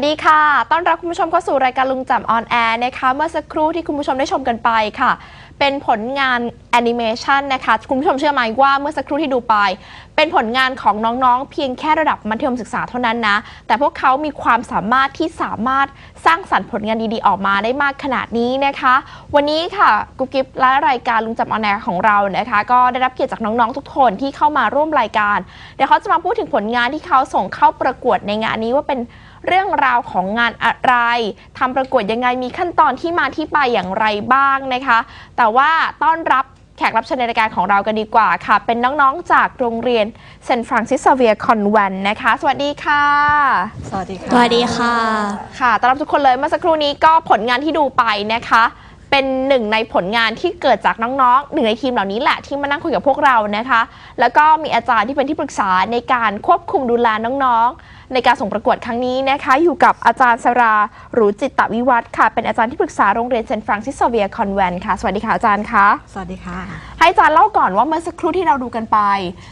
วัสดีค่ะ ต้อนรับคุณผู้ชมเข้าสู่รายการลุงจ่มออนแอร์นะคะ เมื่อสักครู่ที่คุณผู้ชมได้ชมกันไปค่ะ เป็นผลงานแอนิเมชันนะคะ คุณผู้ชมเชื่อไหมว่าเมื่อสักครู่ที่ดูไป เป็นผลงานของน้องๆ เพียงแค่ระดับมัธยมศึกษาเท่านั้นนะ แต่พวกเขามีความสามารถที่สามารถสร้างสรรค์ผลงานดีๆ ออกมาได้มากขนาดนี้นะคะ วันนี้ค่ะกุ๊กกิ๊บและรายการลุงจ่มออนแอร์ของเรานะคะ ก็ได้รับเกียรติจากน้องๆ ทุกคนที่เข้ามาร่วมรายการ เดี๋ยวเขาจะมาพูดถึงผลงานที่เขาส่งเข้าประกวดในงานนี้ว่าเป็น เรื่องราวของงานอะไรทำประกวดยังไงมีขั้นตอนที่มาที่ไปอย่างไรบ้างนะคะ แต่ว่าต้อนรับแขกรับเชิญในรายการของเรากันดีกว่าค่ะ เป็นน้องๆจากโรงเรียนเซนต์ฟรานซิสเวียคอนแวนนะคะ สวัสดีค่ะ สวัสดีค่ะ สวัสดีค่ะ ค่ะต้อนรับทุกคนเลยเมื่อสักครู่นี้ก็ผลงานที่ดูไปนะคะ เป็นหนึ่งในผลงานที่เกิดจากน้องๆหนึ่งในทีมเหล่านี้แหละที่มานั่งคุยกับพวกเรานะคะ แล้วก็มีอาจารย์ที่เป็นที่ปรึกษาในการควบคุมดูแลน้องๆ ในการส่งประกวดครั้งนี้นะคะ อยู่กับอาจารย์สราหรูจิตตวิวัฒน์ค่ะ เป็นอาจารย์ที่ปรึกษาโรงเรียนเซนต์ฟรานซิสเวียคอนแวนต์ค่ะ สวัสดีค่ะอาจารย์คะสวัสดีค่ะ ให้อาจารย์เล่าก่อนว่าเมื่อสักครู่ที่เราดูกันไป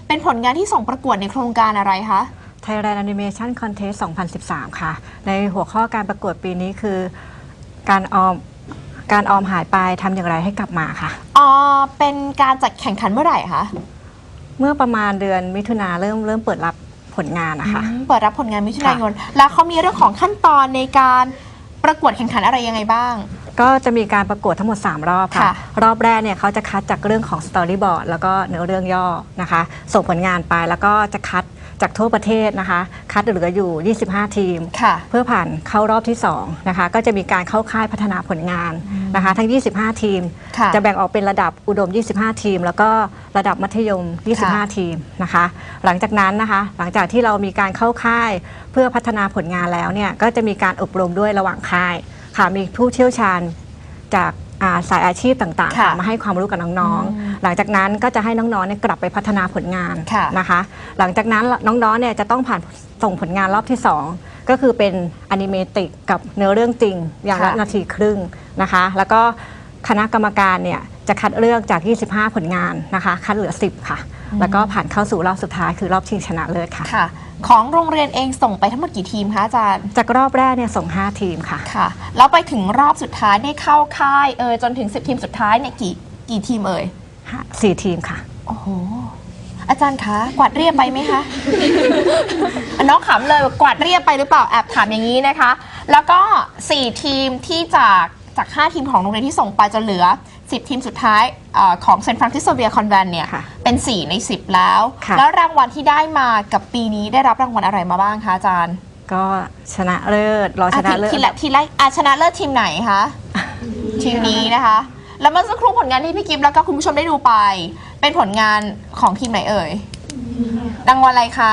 เป็นผลงานที่ส่งประกวดในโครงการอะไรคะ Thailand Animation Contest 2013 ค่ะ ในหัวข้อการประกวดปีนี้คือการออม การออมหายไปทำอย่างไรให้กลับมาค่ะ อ๋อเป็นการจัดแข่งขันเมื่อไหร่คะเมื่อประมาณเดือนมิถุนาเริ่มเริ่มเปิดรับผลงานนะคะ อืมเปิดรับผลงานมิถุนายน แล้วเขามีเรื่องของขั้นตอนในการประกวดแข่งขันอะไรยังไงบ้าง ก็จะมีการประกวดทั้งหมด 3 รอบค่ะ ค่ะ รอบแรกเนี่ยเขาจะคัดจากเรื่องของสตอรี่บอร์ดแล้วก็เนื้อเรื่องย่อนะคะ ส่งผลงานไปแล้วก็จะคัด จากทั่วประเทศนะคะ คัดเหลืออยู่ 25 ทีมค่ะเพื่อผ่านเข้ารอบที่ 2 นะคะ ก็จะมีการเข้าค่ายพัฒนาผลงานนะคะ ทั้ง 25 ทีมค่ะจะแบ่งออกเป็นระดับอุดม 25 ทีม แล้วก็ระดับมัธยมค่ะ25 ทีมนะคะ หลังจากนั้นนะคะ หลังจากที่เรามีการเข้าค่ายเพื่อพัฒนาผลงานแล้วเนี่ยก็จะมีการอบรมด้วยระหว่างค่ายค่ะมีผู้เชี่ยวชาญจาก อ่าสายอาชีพต่างๆค่ะค่ะมาให้ความรู้กับน้องอืมๆหลังจากนั้นก็จะให้น้องๆเนี่ยกลับไปพัฒนาผลงานค่ะ นะคะ หลังจากนั้นน้องๆเนี่ยจะต้องผ่านส่งผลงานรอบที่ 2 ก็คือเป็นอนิเมติกกับเนื้อเรื่องจริง อย่างละค่ะ นาทีครึ่งนะคะ แล้วก็คณะกรรมการเนี่ยจะคัดเลือกจาก 25 ผลงานนะคะ คัดเหลือ 10 ค่ะ แล้วก็ผ่านเข้าสู่รอบสุดท้ายคือรอบชิงชนะเลิศค่ะ ค่ะ ของโรงเรียนเองส่งไปทั้งหมดกี่ทีมคะอาจารย์ จากรอบแรกเนี่ยส่ง 5 ทีมค่ะ ค่ะ แล้วไปถึงรอบสุดท้ายได้เข้าค่ายเออจนถึง 10 ทีมสุดท้ายเนี่ยกี่กี่ทีมเอ่ย4ทีมค่ะ โอ้โห อาจารย์คะ กวาดเรียบไปไหมคะอะน้องขำเลยกวาดเรียบไปหรือเปล่าแอบถามอย่างนี้นะคะ แล้วก็ 4 ทีมที่จากจาก 5 ทีมของโรงเรียนที่ส่งไปจะเหลือ 10 ทีมสุดท้ายเออของเซนต์ฟรานซิสโกเวียคอนแวนเนี่ย ค่ะเป็น 4 ใน 10 แล้ว ค่ะ แล้วรางวัลที่ได้มากับปีนี้ได้รับรางวัลอะไรมาบ้างคะอาจารย์ก็ชนะเลิศรองชนะเลิศ อ่ทีละทีละอะชนะเลิศทีมไหนคะ ทีมนี้นะคะ แล้วเมื่อสักครู่ผลงานที่พี่กิฟต์แล้วก็คุณผู้ชมได้ดูไป เป็นผลงานของทีมไหนเอ่ยรางวัลอะไรคะ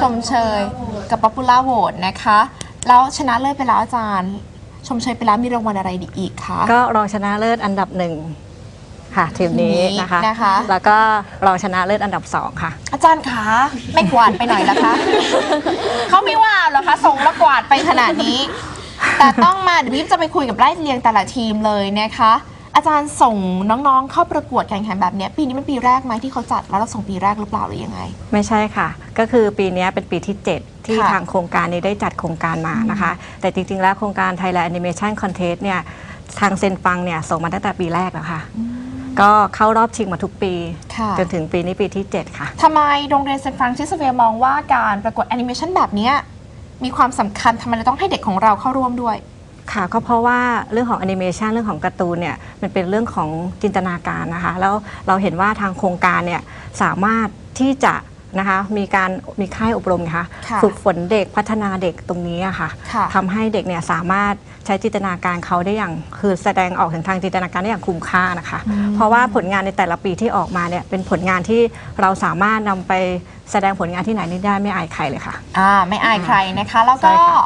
ชมเชยกับป๊อปปูล่าโหวตนะคะ แล้วชนะเลิศไปแล้วอาจารย์ ชมเชยไปแล้วมีรางวัลอะไรอีกคะก็รองชนะเลิศอันดับหนึ่งค่ะทีมนี้ทีมนี้นะคะ นะคะ แล้วก็รองชนะเลิศอันดับสองค่ะ อาจารย์คะไม่กวาดไปหน่อยละคะ เขาไม่ว่าเหรอคะส่งแล้วกวาดไปขนาดนี้ แต่ต้องมาเดี๋ยวพี่จะไปคุยกับไล่เรียงแต่ละทีมเลยนะคะ อาจารย์ส่งน้องๆ เข้าประกวดแข่งขันแบบเนี้ยปีนี้เป็นปีแรกไหมที่เขาจัดแล้วเราส่งปีแรกหรือเปล่าหรือยังไง ไม่ใช่ค่ะ ก็คือปีนี้เป็นปีที่ 7 ที่ค่ะ ทางโครงการนี้ได้จัดโครงการมานะคะ แต่จริงๆ แล้วโครงการ Thailand Animation Contest เนี่ยทางเซนฟังเนี่ยส่งมาตั้งแต่ปีแรกแล้วค่ะ ก็เข้ารอบชิงมาทุกปี ค่ะจนถึงปีนี้ปีที่ 7 ค่ะ ทำไมโรงเรียนเซนต์ฟรานซิสเวย์มองว่าการประกวดแอนิเมชันแบบเนี้ยมีความสำคัญทำไมเราต้องให้เด็กของเราเข้าร่วมด้วย ค่ะก็เพราะว่าเรื่องของแอนิเมชันเรื่องของการ์ตูนเนี่ยมันเป็นเรื่องของจินตนาการนะคะแล้วเราเห็นว่าทางโครงการเนี่ยสามารถที่จะนะคะมีการมีค่ายอบรมนะคะค่ะฝึกฝนเด็กพัฒนาเด็กตรงนี้อะค่ะค่ะ ทำให้เด็กเนี่ยสามารถใช้จินตนาการเขาได้อย่างคือแสดงออกถึงทางจินตนาการได้อย่างคุ้มค่านะคะ เพราะว่าผลงานในแต่ละปีที่ออกมาเนี่ยเป็นผลงานที่เราสามารถนำไปแสดงผลงานที่ไหนได้ไม่อายใครเลยค่ะ อ่าไม่อายใครนะคะ แล้วก็ใช่ค่ะ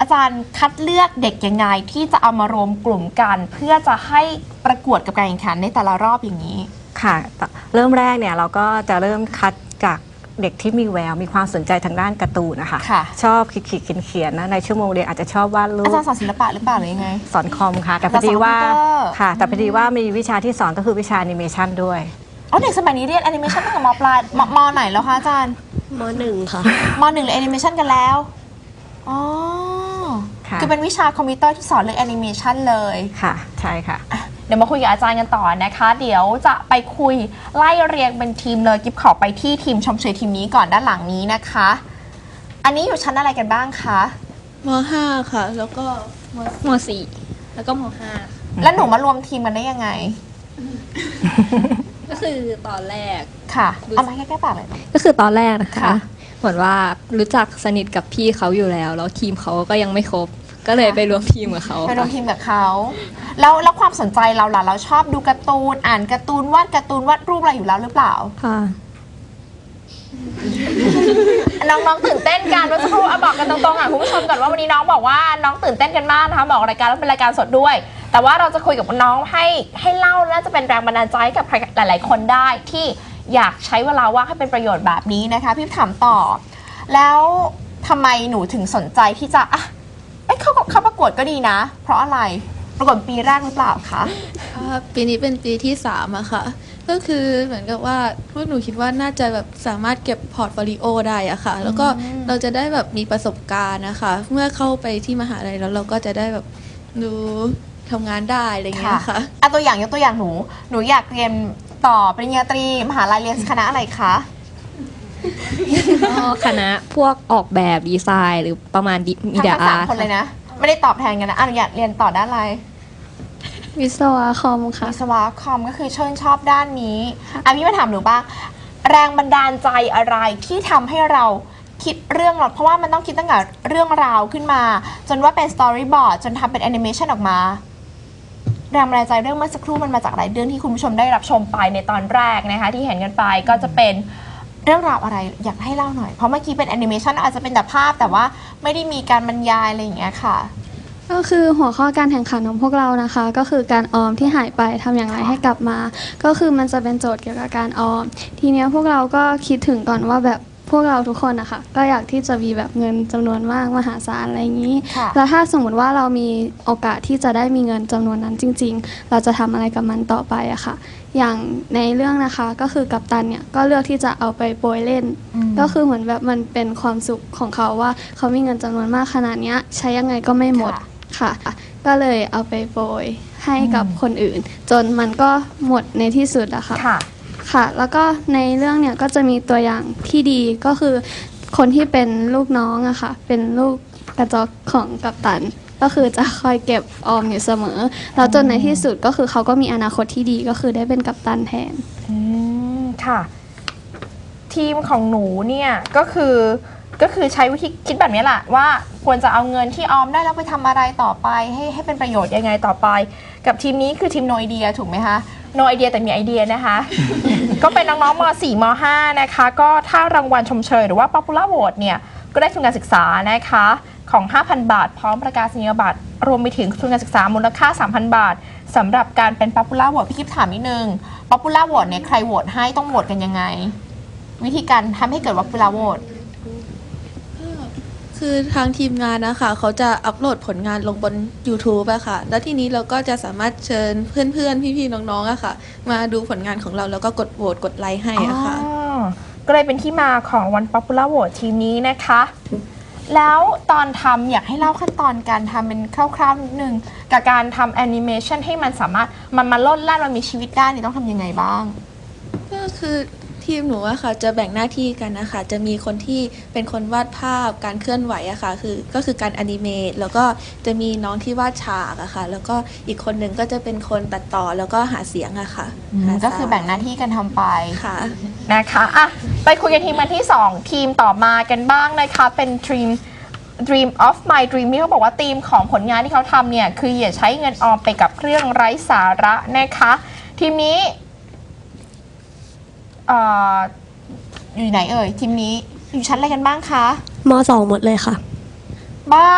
อาจารย์คัดเลือกเด็กยังไงที่จะเอามารวมกลุ่มกัน เพื่อจะให้ประกวดกับการแข่งขันในแต่ละรอบอย่างนี้ ค่ะแต่เริ่มแรกเนี่ยเราก็จะเริ่มคัดจากเด็กที่มีแววมีความสนใจทางด้านการ์ตูนนะคะค่ะ ชอบขีดขีดเขียนเขียนๆนะในชั่วโมงเรียนอาจจะชอบวาดรูอาปจารย์สอนศิลปะหรือเปล่าหรือยังไง สอนคอมค่ะ แต่พอดีว่าแต่สอนคอมพิวเตอร์ ค่ะ แต่พอดีว่ามีวิชาที่สอนก็คือวิชาแอนิเมชันด้วย อ๋อเด็กสมัยนี้เรียนแอนิเมชันตั้งแต่มปลายมมไหนแล้วคะอาจารย์มหนึ่งค่ะ มหนึ่งเลยแอนิเมชันกันแล้ว อ๋อ ค่ะคือเป็นวิชาคอมพิวเตอร์ที่สอนเรื่องแอนิเมชันเลยค่ะ ใช่ค่ะ เดี๋ยวมาคุยกับอาจารย์กันต่อนะคะ เดี๋ยวจะไปคุยไล่เรียงเป็นทีมเลยกิฟขอไปที่ทีมชมเชยทีมนี้ก่อนด้านหลังนี้นะคะ อันนี้อยู่ชั้นอะไรกันบ้างคะมห้าค่ะ แล้วก็มมสี่แล้วก็มห้าแล้วหนูมารวมทีมกันได้ยังไง ก็คือตอนแรกค่ะ เอามาใกล้ๆปากเลย ก็คือตอนแรกนะคะ ค่ะ เหมือนว่ารู้จักสนิทกับพี่เขาอยู่แล้ว แล้วทีมเขาก็ยังไม่ครบ ก็เลยไปรวมทีมกับเขาไปรวมค่ะ ทีมกับเขาแล้วแล้วความสนใจเราล่ะเราชอบดูการ์ตูนอ่านการ์ตูนวาดการ์ตูนวาดรูปอะไรอยู่แล้วหรือเปล่า ค่ะ น้องๆตื่นเต้นกันเมื่อสักครู่เอาบอกกันตรงๆอะคุณผู้ชมก่อนว่าวันนี้น้องบอกว่าน้องตื่นเต้นกันมากนะคะบอกรายการแล้วเป็นรายการสดด้วย แต่ว่าเราจะคุยกับน้องให้ให้เล่าน่าจะเป็นแรงบันดาลใจให้กับใครหลาย ๆ คนได้ที่ อยากใช้เวลาว่างให้เป็นประโยชน์แบบนี้นะคะพี่ถามต่อ แล้วทำไมหนูถึงสนใจที่จะอะเอ้ยเข้าเข้าประกวดก็ดีนะ เพราะอะไรประกวดปีแรกหรือเปล่าคะ อ่าปีนี้เป็นปีที่สามอะค่ะ ก็คือเหมือนกับว่าพวกหนูคิดว่าน่าจะแบบสามารถเก็บพอร์ตโฟลิโอได้อะค่ะ แล้วก็เราจะได้แบบมีประสบการณ์นะคะ เมื่อเข้าไปที่มหาลัยแล้วเราก็จะได้แบบดูทำงานได้อะไรอย่างเงี้ยค่ะ อะตัวอย่างยกตัวอย่างหนู หนูอยากเรียน ต่อปริญญาตรีมหาลัยเรียนคณะอะไรคะ ก็คณะพวกออกแบบดีไซน์หรือประมาณมีทั้งเดียทั้งสาอามร์คนเลยนะ ไม่ได้ตอบแทนกันนะอะหนูอยากเรียนต่อด้านอะไรวิศวะคอมค่ะ วิศวะคอมก็คือชื่นชอบด้านนี้อะพี่มาถามหนูบ้างแรงบันดาลใจอะไรที่ทำให้เราคิดเรื่องเราเพราะว่ามันต้องคิดตั้งแต่เรื่องราวขึ้นมา จนว่าเป็นสตอรี่บอร์ดจนทำเป็นแอนิเมชันออกมา แรงบันดาลใจเรื่องเมื่อสักครู่มันมาจากอะไรเรื่องที่คุณผู้ชมได้รับชมไปในตอนแรกนะคะ ที่เห็นกันไปก็จะเป็นเรื่องราวอะไรอยากให้เล่าหน่อย เพราะเมื่อกี้เป็นแอนิเมชันอาจจะเป็นแต่ภาพแต่ว่าไม่ได้มีการบรรยายอะไรอย่างเงี้ยค่ะ ก็คือหัวข้อการแข่งขันของพวกเรานะคะ ก็คือการออมที่หายไปทำอย่างไรให้กลับมา ก็คือมันจะเป็นโจทย์เกี่ยวกับการออม ทีเนี้ยพวกเราก็คิดถึงก่อนว่าแบบ พวกเราทุกคนนะคะก็อยากที่จะมีแบบเงินจำนวนมากมหาศาลอะไรอย่างนี้ ค่ะ แล้วถ้าสมมติว่าเรามีโอกาสที่จะได้มีเงินจำนวนนั้นจริง ๆ เราจะทำอะไรกับมันต่อไปอะค่ะ อย่างในเรื่องนะคะก็คือกัปตันเนี่ยก็เลือกที่จะเอาไปโปรยเล่นก็คือเหมือนแบบมันเป็นความสุขของเขาว่า เขามีเงินจำนวนมากขนาดเนี้ยใช้ยังไงก็ไม่หมดค่ะก็เลยเอาไปโปรยให้กับคนอื่น จนมันก็หมดในที่สุดอะค่ะ ค่ะ ค่ะ แล้วก็ในเรื่องเนี่ยก็จะมีตัวอย่างที่ดีก็คือคนที่เป็นลูกน้องอะค่ะ เป็นลูกกระจอกของกัปตัน ก็คือจะคอยเก็บออมอยู่เสมอ แล้วจนในที่สุดก็คือเขาก็มีอนาคตที่ดีก็คือได้เป็นกัปตันแทน อืมค่ะ ทีมของหนูเนี่ยก็คือก็คือใช้วิธีคิดแบบนี้แหละว่าควรจะเอาเงินที่ออมได้แล้วไปทำอะไรต่อไป ให้ให้เป็นประโยชน์ยังไงต่อไป กับทีมนี้คือทีมโนไอเดียถูกไหมคะ โนไอเดียแต่มีไอเดียนะคะ ก็เป็นน้องๆม .4 ม .5 นะคะ ก็ถ้ารางวัลชมเชยหรือว่า Popular Vote เนี่ย ก็ได้ทุนการศึกษานะคะของ 5,000 บาท พร้อมประกาศนียบัตร รวมไปถึงทุนการศึกษามูลค่า 3,000 บาทสำหรับการเป็น Popular Vote พี่กิฟถามนิดนึง Popular Vote เนี่ยใครโหวตให้ต้องโหวตกันยังไง วิธีการทำให้เกิด Popular Vote คือทางทีมงานนะคะ เขาจะอัปโหลดผลงานลงบน YouTube อะค่ะ แล้วทีนี้เราก็จะสามารถเชิญเพื่อนๆ พี่ๆ น้องๆอะค่ะ มาดูผลงานของเราแล้วก็กดโหวตกดไลค์ให้อะค่ะ อ๋อก็เลยเป็นที่มาของวัน Popular Vote ทีมนี้นะคะ แล้วตอนทำอยากให้เล่าขั้นตอนการทำเป็นคร่าวๆนิดนึง กับการทำแอนิเมชันให้มันสามารถมันมาโลดแล่นมันมีชีวิตได้นี่ต้องทำยังไงบ้าง ก็คือ ทีมหนูอะค่ะ จะแบ่งหน้าที่กันนะคะจะมีคนที่เป็นคนวาดภาพการเคลื่อนไหวอะค่ะ คือก็คือการแอนิเมตแล้วก็จะมีน้องที่วาดฉากอะค่ะ แล้วก็อีกคนหนึ่งก็จะเป็นคนตัดต่อแล้วก็หาเสียงอะค่ะหาก็คือแบ่งหน้าที่กันทำไป ค่ะ นะคะอะไปคุยกันทีมกันที่ 2 ทีมต่อมากันบ้างนะคะ เป็นทีม Dream of My Dream ที่เขาบอกว่าทีมของผลงานที่เขาทำเนี่ย คืออย่าใช้เงินออมไปกับเรื่องไร้สาระนะคะ ทีมนี้ เอ่ออยู่ไหนเอ่ยทีมนี้อยู่ชั้นอะไรกันบ้างคะ มสองหมดเลยค่ะ บ้า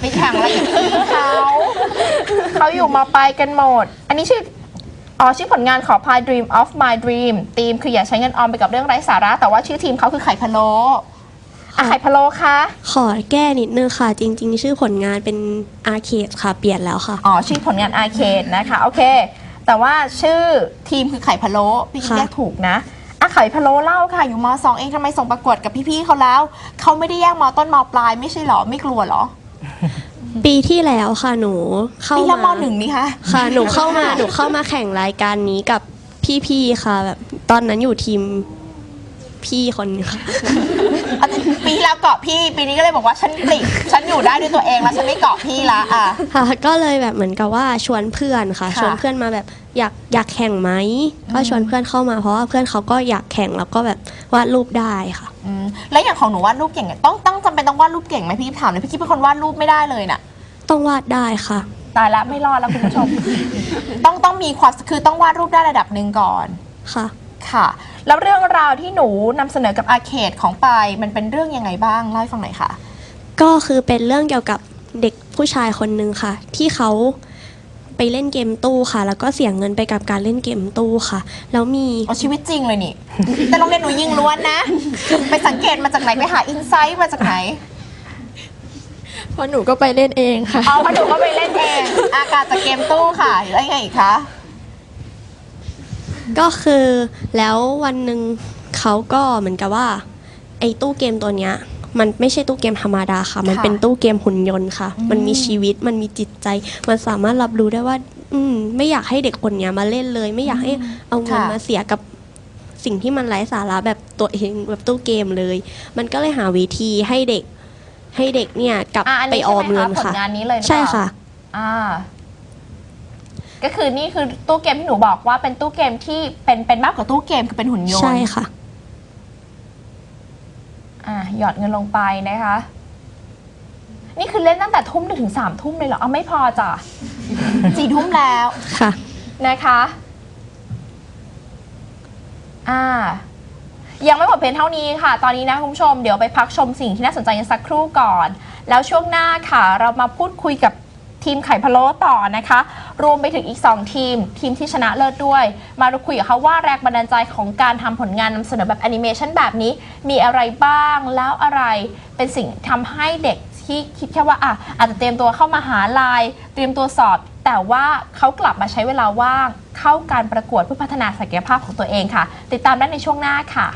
ไปแข่งอะไรกับพี่เขา เขาอยู่มาไปลายกันหมด อันนี้ชื่ออ๋อชื่อผลงานขอพาย Dream of My Dream ทีมคืออย่าใช้เงินออมไปกับเรื่องไร้สาระ แต่ว่าชื่อทีมเขาคือไข่พะโล้อะไข่พะโล้คะขอแก้นิดนึงค่ะ จริง ๆ ชื่อผลงานเป็นอาร์เคดค่ะ เปลี่ยนแล้วค่ะ อ๋อชื่อผลงานอาร์เคดนะคะ โอเค แต่ว่าชื่อทีมคือไข่พะโล้พี่คิดค่ะแยกถูกนะ อะไข่พะโล้เล่าค่ะ อยู่มสองเองทำไมส่งประกวดกับพี่ๆเขาแล้ว เขาไม่ได้แยกมต้นมปลายไม่ใช่เหรอไม่กลัวเหรอปีที่แล้วค่ะหนูเข้าปีละมมาหนึ่งนี่คะค่ะหนูเข้ามาหนูเข้ามาแข่งรายการนี้กับพี่ๆค่ะแบบตอนนั้นอยู่ทีมพี่คนนึงค่ะอะ ปีที่แล้วเกาะพี่ ปีนี้ก็เลยบอกว่าฉันปลิกฉันอยู่ได้ด้วยตัวเองแล้วฉันไม่เกาะพี่ละอะ ค่ะก็เลยแบบเหมือนกับว่าชวนเพื่อนค่ะ ค่ะ ชวนเพื่อนมาแบบอยากอยากแข่งไหมก็ชวนเพื่อนเข้ามาเพราะว่าเพื่อนเขาก็อยากแข่งแล้วก็แบบวาดรูปได้ค่ะ อืมแล้วอย่างของหนูวาดรูปเก่งอะต้องต้องจำเป็นต้องวาดรูปเก่งไหมพี่ถามเลยพี่คิดเป็นคนวาดรูปไม่ได้เลยน่ะ ต้องวาดได้ค่ะ ตายละไม่รอดแล้วคุณผู้ชม ต้องต้องมีความคือต้องวาดรูปได้ระดับหนึ่งก่อน ค่ะ ค่ะ แล้วเรื่องราวที่หนูนำเสนอกับอาเคดของปายมันเป็นเรื่องยังไงบ้างเล่าให้ฟังหน่อยค่ะ ก็คือเป็นเรื่องเกี่ยวกับเด็กผู้ชายคนหนึ่งค่ะ ที่เขาไปเล่นเกมตู้ค่ะ แล้วก็เสียเงินไปกับการเล่นเกมตู้ค่ะ แล้วมี เอาชีวิตจริงเลยนี่ แต่โรงเรียนหนูยิงล้วนนะ ไปสังเกตมาจากไหนไปหาอินไซต์มาจากไหน เพราะหนูก็ไปเล่นเองค่ะ เอาเพราะหนูก็ไปเล่นเอง อากาศจากเกมตู้ค่ะแล้วยังไงอีกคะ ก็คือแล้ววันหนึ่งเขาก็เหมือนกับว่า ไอ้ตู้เกมตัวเนี้ย มันไม่ใช่ตู้เกมธรรมดาค่ะ มันค่ะเป็นตู้เกมหุ่นยนต์ค่ะอืมมันมีชีวิตมันมีจิตใจ มันสามารถรับรู้ได้ว่า อืมไม่อยากให้เด็กคนเนี้ยมาเล่นเลย ไม่อยากให้เอาเงินมาเสียกับสิ่งที่มันไร้สาระแบบตัวเองแบบตู้เกมเลย มันก็เลยหาวิธีให้เด็ก ให้เด็กเนี่ยกลับอะอันไปนี้ออมใช่ไหมเงิคะนผลค่ะงานนี้เลยหรือเปใช่ล่าค่ะ อ่า ก็คือนี่คือตู้เกมที่หนูบอกว่าเป็นตู้เกมที่เป็นเป็นมากกว่าตู้เกมคือเป็นหุ่นยนต์ใช่ค่ะ อ่าหยอดเงินลงไปนะคะ นี่คือเล่นตั้งแต่ทุ่มหนึ่งถึงสามทุ่มเลยเหรอเอาไม่พอจ้ะสี่ทุ่มแล้วค่ะ นะคะ อ่า ยังไม่หมดเพียงเท่านี้ค่ะ ตอนนี้นะคุณผู้ชมเดี๋ยวไปพักชมสิ่งที่น่าสนใจกันสักครู่ก่อน แล้วช่วงหน้าค่ะ เรามาพูดคุยกับ ทีมไข่พะโล้ต่อนะคะ รวมไปถึงอีก 2 ทีม ทีมที่ชนะเลิศด้วย มาคุยกับเขาว่าแรงบันดาลใจของการทำผลงานนำเสนอแบบแอนิเมชันแบบนี้ มีอะไรบ้างแล้วอะไรเป็นสิ่งทำให้เด็กที่คิดแค่ว่าอะอาจจะเตรียมตัวเข้ามาหาลายเตรียมตัวสอบ แต่ว่าเขากลับมาใช้เวลาว่าง เข้าการประกวดเพื่อพัฒนาศักยภาพของตัวเองค่ะ ติดตามได้ในช่วงหน้าค่ะ